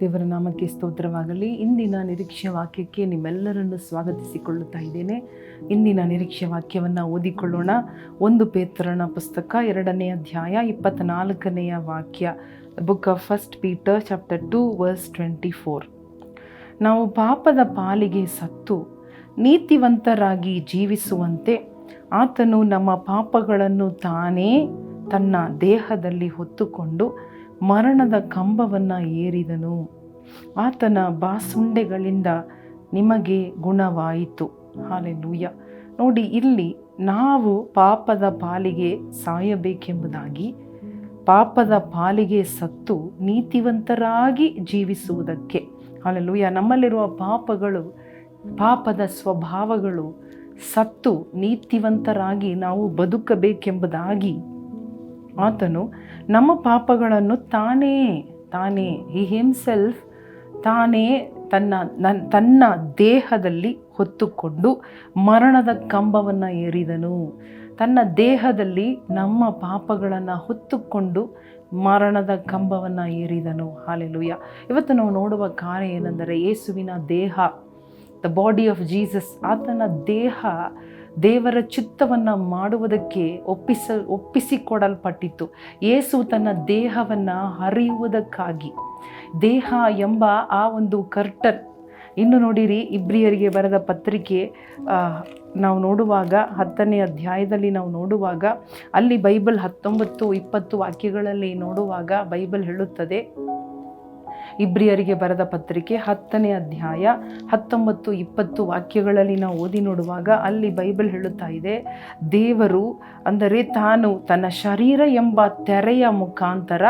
ದೇವರ ನಾಮಕ್ಕೆ ಸ್ತೋತ್ರವಾಗಲಿ. ಇಂದಿನ ನಿರೀಕ್ಷೆ ವಾಕ್ಯಕ್ಕೆ ನಿಮ್ಮೆಲ್ಲರನ್ನು ಸ್ವಾಗತಿಸಿಕೊಳ್ಳುತ್ತಾ ಇದ್ದೇನೆ. ಇಂದಿನ ನಿರೀಕ್ಷೆ ವಾಕ್ಯವನ್ನು ಓದಿಕೊಳ್ಳೋಣ. ಒಂದು ಪೇತ್ರನ ಪುಸ್ತಕ ಎರಡನೇ ಅಧ್ಯಾಯ ಇಪ್ಪತ್ತ್ನಾಲ್ಕನೆಯ ವಾಕ್ಯ. Book of first Peter chapter two verse twenty four ನಾವು ಪಾಪದ ಪಾಲಿಗೆ ಸತ್ತು, ನೀತಿವಂತರಾಗಿ ಜೀವಿಸುವಂತೆ ಆತನು ನಮ್ಮ ಪಾಪಗಳನ್ನು ತಾನೇ ತನ್ನ ದೇಹದಲ್ಲಿ ಹೊತ್ತುಕೊಂಡು ಮರಣದ ಕಂಬವನ್ನು ಏರಿದನು. ಆತನ ಬಾಸುಂಡೆಗಳಿಂದ ನಿಮಗೆ ಗುಣವಾಯಿತು. ಹಾಲೆಲೂಯ. ನೋಡಿ, ಇಲ್ಲಿ ನಾವು ಪಾಪದ ಪಾಲಿಗೆ ಸಾಯಬೇಕೆಂಬುದಾಗಿ, ಪಾಪದ ಪಾಲಿಗೆ ಸತ್ತು ನೀತಿವಂತರಾಗಿ ಜೀವಿಸುವುದಕ್ಕೆ. ಹಾಲೆಲೂಯ. ನಮ್ಮಲ್ಲಿರುವ ಪಾಪಗಳು, ಪಾಪದ ಸ್ವಭಾವಗಳು ಸತ್ತು ನೀತಿವಂತರಾಗಿ ನಾವು ಬದುಕಬೇಕೆಂಬುದಾಗಿ ಆತನು ನಮ್ಮ ಪಾಪಗಳನ್ನು ತಾನೇ ತಾನೇ ಹಿ ಹಿಮ್ಸೆಲ್ಫ್ ತಾನೇ ತನ್ನ ನನ್ನ ತನ್ನ ದೇಹದಲ್ಲಿ ಹೊತ್ತುಕೊಂಡು ಮರಣದ ಕಂಬವನ್ನು ಏರಿದನು. ತನ್ನ ದೇಹದಲ್ಲಿ ನಮ್ಮ ಪಾಪಗಳನ್ನು ಹೊತ್ತುಕೊಂಡು ಮರಣದ ಕಂಬವನ್ನು ಏರಿದನು. ಹಾಲೆಲುಯ್ಯ ಇವತ್ತು ನಾವು ನೋಡುವ ಕಾರ್ಯ ಏನೆಂದರೆ ಯೇಸುವಿನ ದೇಹ ದ ಬಾಡಿ ಆಫ್ ಜೀಸಸ್ ಆತನ ದೇಹ ದೇವರ ಚಿತ್ತವನ್ನು ಮಾಡುವುದಕ್ಕೆ ಒಪ್ಪಿಸ, ಒಪ್ಪಿಸಿಕೊಡಲ್ಪಟ್ಟಿತ್ತು. ಯೇಸು ತನ್ನ ದೇಹವನ್ನು ಹರಿಯುವುದಕ್ಕಾಗಿ. ದೇಹ ಎಂಬ ಆ ಒಂದು ಕರ್ಟನ್. ಇನ್ನು ನೋಡಿರಿ, ಇಬ್ರಿಯರಿಗೆ ಬರೆದ ಪತ್ರಿಕೆ ನಾವು ನೋಡುವಾಗ ಹತ್ತನೇ ಅಧ್ಯಾಯದಲ್ಲಿ ನಾವು ನೋಡುವಾಗ, ಅಲ್ಲಿ ಬೈಬಲ್ ಹತ್ತೊಂಬತ್ತು, ಇಪ್ಪತ್ತು ವಾಕ್ಯಗಳಲ್ಲಿ ನೋಡುವಾಗ ಬೈಬಲ್ ಹೇಳುತ್ತದೆ ಇಬ್ರಿಯರಿಗೆ ಬರೆದ ಪತ್ರಿಕೆ ಹತ್ತನೇ ಅಧ್ಯಾಯ ಹತ್ತೊಂಬತ್ತು ಇಪ್ಪತ್ತು ವಾಕ್ಯಗಳಲ್ಲಿ ನಾವು ಓದಿ ನೋಡುವಾಗ ಅಲ್ಲಿ ಬೈಬಲ್ ಹೇಳುತ್ತಾ ಇದೆ, ದೇವರು ಅಂದರೆ ತಾನು ತನ್ನ ಶರೀರ ಎಂಬ ತೆರೆಯ ಮುಖಾಂತರ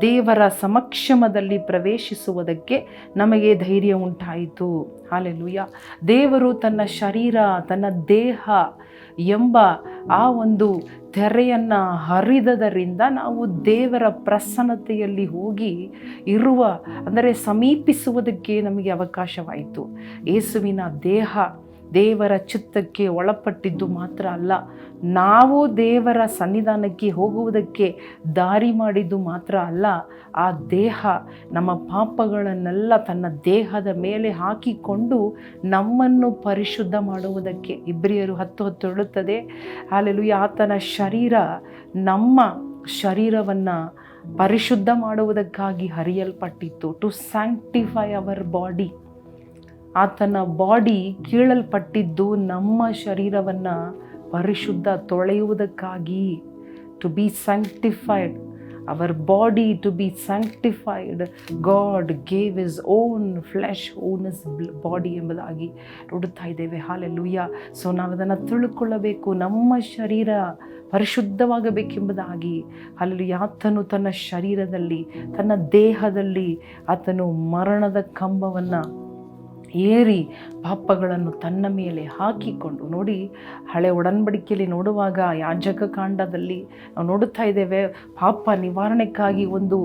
ದೇವರ ಸಮಕ್ಷಮದಲ್ಲಿ ಪ್ರವೇಶಿಸುವುದಕ್ಕೆ ನಮಗೆ ಧೈರ್ಯ ಉಂಟಾಯಿತು. ಹಾಲೆಲುಯ್ಯ ದೇವರು ತನ್ನ ಶರೀರ, ತನ್ನ ದೇಹ ಎಂಬ ಆ ಒಂದು ತೆರೆಯನ್ನು ಹರಿದದರಿಂದ ನಾವು ದೇವರ ಪ್ರಸನ್ನತೆಯಲ್ಲಿ ಹೋಗಿ ಇರುವ, ಅಂದರೆ ಸಮೀಪಿಸುವುದಕ್ಕೆ ನಮಗೆ ಅವಕಾಶವಾಯಿತು. ಯೇಸುವಿನ ದೇಹ ದೇವರ ಚಿತ್ತಕ್ಕೆ ಒಳಪಟ್ಟಿದ್ದು ಮಾತ್ರ ಅಲ್ಲ, ನಾವು ದೇವರ ಸನ್ನಿಧಾನಕ್ಕೆ ಹೋಗುವುದಕ್ಕೆ ದಾರಿ ಮಾಡಿದ್ದು ಮಾತ್ರ ಅಲ್ಲ, ಆ ದೇಹ ನಮ್ಮ ಪಾಪಗಳನ್ನೆಲ್ಲ ತನ್ನ ದೇಹದ ಮೇಲೆ ಹಾಕಿಕೊಂಡು ನಮ್ಮನ್ನು ಪರಿಶುದ್ಧ ಮಾಡುವುದಕ್ಕೆ ಇಬ್ರಿಯರು ಹತ್ತು ಹತ್ತು ಹೇಳುತ್ತದೆ. ಅಲ್ಲೆಲ್ಲೂ ಆತನ ಶರೀರ ನಮ್ಮ ಶರೀರವನ್ನು ಪರಿಶುದ್ಧ ಮಾಡುವುದಕ್ಕಾಗಿ ಹರಿಯಲ್ಪಟ್ಟಿತ್ತು. ಟು ಸ್ಯಾಂಕ್ಟಿಫೈ ಅವರ್ ಬಾಡಿ ಆತನ ಬಾಡಿ ಕೀಳಲ್ಪಟ್ಟಿದ್ದು ನಮ್ಮ ಶರೀರವನ್ನು ಪರಿಶುದ್ಧ ತೊಳೆಯುವುದಕ್ಕಾಗಿ. To be sanctified our body to be sanctified God gave his own flesh own his body ಎಂಬುದಾಗಿ ನೋಡುತ್ತಾ ಇದ್ದೇವೆ. ಹಾಲೆಲ್ಲೂಯ್ಯ ಸೊ ನಾವು ಅದನ್ನು ತಿಳ್ಕೊಳ್ಳಬೇಕು. ನಮ್ಮ ಶರೀರ ಪರಿಶುದ್ಧವಾಗಬೇಕೆಂಬುದಾಗಿ. ಅಲ್ಲಿ ಆತನು ತನ್ನ ಶರೀರದಲ್ಲಿ, ತನ್ನ ದೇಹದಲ್ಲಿ ಆತನು ಮರಣದ ಕಂಬವನ್ನು ಏರಿ ಪಾಪಗಳನ್ನು ತನ್ನ ಮೇಲೆ ಹಾಕಿಕೊಂಡು ನೋಡಿ, ಹಳೆ ಒಡನ್ಬಡಿಕೆಯಲ್ಲಿ ನೋಡುವಾಗ ಯಾಜಕ ಕಾಂಡದಲ್ಲಿ ನಾವು ನೋಡುತ್ತಾ ಇದ್ದೇವೆ, ಪಾಪ ನಿವಾರಣೆಗಾಗಿ ಒಂದು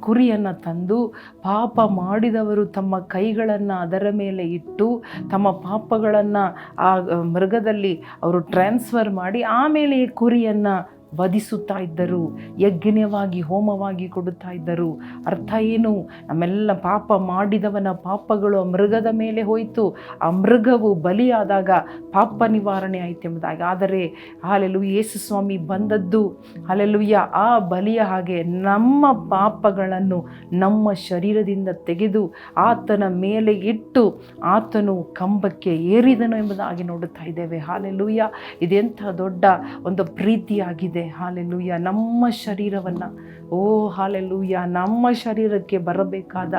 ಕುರಿಯನ್ನು ತಂದು ಪಾಪ ಮಾಡಿದವರು ತಮ್ಮ ಕೈಗಳನ್ನು ಅದರ ಮೇಲೆ ಇಟ್ಟು ತಮ್ಮ ಪಾಪಗಳನ್ನು ಆ ಮೃಗದಲ್ಲಿ ಅವರು ಟ್ರಾನ್ಸ್ಫರ್ ಮಾಡಿ ಆಮೇಲೆ ಕುರಿಯನ್ನು ವಧಿಸುತ್ತಾ ಇದ್ದರು, ಯಜ್ಞವಾಗಿ ಹೋಮವಾಗಿ ಕೊಡುತ್ತಾ ಇದ್ದರು. ಅರ್ಥ ಏನು? ನಮ್ಮೆಲ್ಲ ಪಾಪ ಮಾಡಿದವನ ಪಾಪಗಳು ಆ ಮೃಗದ ಮೇಲೆ ಹೋಯಿತು. ಆ ಮೃಗವು ಬಲಿಯಾದಾಗ ಪಾಪ ನಿವಾರಣೆ ಆಯಿತು ಎಂಬುದಾಗಿ. ಆದರೆ ಹಾಲೆಲು ಯೇಸು ಸ್ವಾಮಿ ಬಂದದ್ದು, ಹಾಲೆಲುಯ್ಯ, ಆ ಬಲಿಯ ಹಾಗೆ ನಮ್ಮ ಪಾಪಗಳನ್ನು ನಮ್ಮ ಶರೀರದಿಂದ ತೆಗೆದು ಆತನ ಮೇಲೆ ಇಟ್ಟು ಆತನು ಕಂಬಕ್ಕೆ ಏರಿದನು ಎಂಬುದಾಗಿ ನೋಡುತ್ತಾ ಇದ್ದೇವೆ. ಹಾಲೆಲುಯ್ಯ, ಇದೆಂಥ ದೊಡ್ಡ ಒಂದು ಪ್ರೀತಿಯಾಗಿದೆ. ಹಾಲೆಲೂಯ ನಮ್ಮ ಶರೀರವನ್ನು. ಓ, ಹಾಲೆಲ್ಲೂಯ್ಯ. ನಮ್ಮ ಶರೀರಕ್ಕೆ ಬರಬೇಕಾದ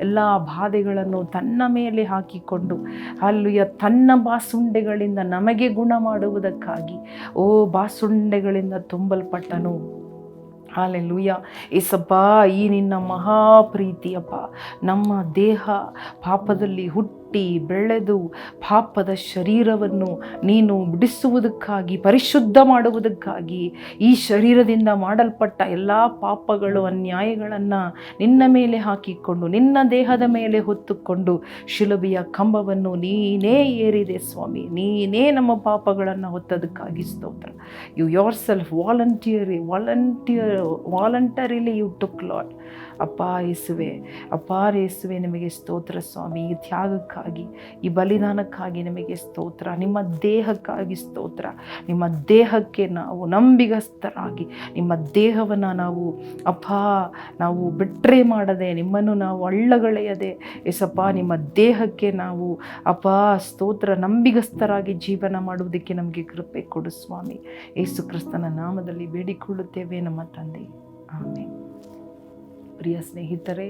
ಎಲ್ಲ ಬಾಧೆಗಳನ್ನು ತನ್ನ ಮೇಲೆ ಹಾಕಿಕೊಂಡು ಅಲ್ಲುಯ ತನ್ನ ಬಾಸುಂಡೆಗಳಿಂದ ನಮಗೆ ಗುಣ ಮಾಡುವುದಕ್ಕಾಗಿ ಓ, ಬಾಸುಂಡೆಗಳಿಂದ ತುಂಬಲ್ಪಟ್ಟನು. ಹಾಲೆಲ್ಲೂಯ್ಯ. ಏಸಪ್ಪ, ಈ ನಿನ್ನ ಮಹಾಪ್ರೀತಿಯಪ್ಪ, ನಮ್ಮ ದೇಹ ಪಾಪದಲ್ಲಿ ಹುಟ್ಟಿ ಬೆಳೆದು ಪಾಪದ ಶರೀರವನ್ನು ನೀನು ಬಿಡಿಸುವುದಕ್ಕಾಗಿ, ಪರಿಶುದ್ಧ ಮಾಡುವುದಕ್ಕಾಗಿ, ಈ ಶರೀರದಿಂದ ಮಾಡಲ್ಪಟ್ಟ ಎಲ್ಲ ಪಾಪಗಳು, ಅನ್ಯಾಯಗಳನ್ನು ನಿನ್ನ ಮೇಲೆ ಹಾಕಿಕೊಂಡು, ನಿನ್ನ ದೇಹದ ಮೇಲೆ ಹೊತ್ತುಕೊಂಡು ಶಿಲುಬೆಯ ಕಂಬವನ್ನು ನೀನೇ ಏರಿದೆ ಸ್ವಾಮಿ, ನೀನೇ ನಮ್ಮ ಪಾಪಗಳನ್ನು ಹೊತ್ತದಕ್ಕಾಗಿ ಸ್ತೋತ್ರ. You yourself voluntary volunteer voluntarily you took Lord ಅಪ್ಪ ಯೇಸುವೆ ಅಪ್ಪ ಯೇಸುವೆ, ನಿಮಗೆ ಸ್ತೋತ್ರ ಸ್ವಾಮಿ. ಈ ತ್ಯಾಗಕ್ಕಾಗಿ, ಈ ಬಲಿದಾನಕ್ಕಾಗಿ ನಿಮಗೆ ಸ್ತೋತ್ರ, ನಿಮ್ಮ ದೇಹಕ್ಕಾಗಿ ಸ್ತೋತ್ರ. ನಿಮ್ಮ ದೇಹಕ್ಕೆ ನಾವು ನಂಬಿಗಸ್ತರಾಗಿ, ನಿಮ್ಮ ದೇಹವನ್ನು ನಾವು, ಅಪ್ಪ, ನಾವು ಬಿಟ್ಟರೆ ಮಾಡದೆ, ನಿಮ್ಮನ್ನು ನಾವು ಅಳ್ಳಗಳೆಯದೆ ಎಸಪ್ಪ ನಿಮ್ಮ ದೇಹಕ್ಕೆ ನಾವು, ಅಪ್ಪ, ಸ್ತೋತ್ರ, ನಂಬಿಗಸ್ತರಾಗಿ ಜೀವನ ಮಾಡುವುದಕ್ಕೆ ನಮಗೆ ಕೃಪೆ ಕೊಡು ಸ್ವಾಮಿ. ಯೇಸು ಕ್ರಿಸ್ತನ ನಾಮದಲ್ಲಿ ಬೇಡಿಕೊಳ್ಳುತ್ತೇವೆ, ನಮ್ಮ ತಂದೆ. ಆಮೇಲೆ ಪ್ರಿಯ ಸ್ನೇಹಿತರೆ,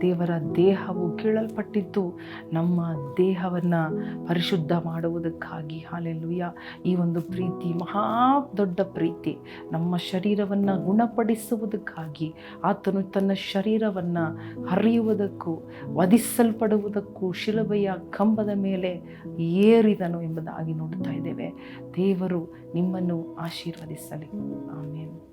ದೇವರ ದೇಹವು ಕೀಳಲ್ಪಟ್ಟಿದ್ದು ನಮ್ಮ ದೇಹವನ್ನು ಪರಿಶುದ್ಧ ಮಾಡುವುದಕ್ಕಾಗಿ. ಹಾಲೆಲ್ಲುಯ್ಯ ಈ ಒಂದು ಪ್ರೀತಿ, ಮಹಾ ದೊಡ್ಡ ಪ್ರೀತಿ, ನಮ್ಮ ಶರೀರವನ್ನು ಗುಣಪಡಿಸುವುದಕ್ಕಾಗಿ. ಆತನು ತನ್ನ ಶರೀರವನ್ನು ಹರಿಯುವುದಕ್ಕೂ, ವಧಿಸಲ್ಪಡುವುದಕ್ಕೂ, ಶಿಲುಬೆಯ ಕಂಬದ ಮೇಲೆ ಏರಿದನು ಎಂಬುದಾಗಿ ನೋಡ್ತಾ ಇದ್ದೇವೆ. ದೇವರು ನಿಮ್ಮನ್ನು ಆಶೀರ್ವದಿಸಲಿ. ಆಮೇಲೆ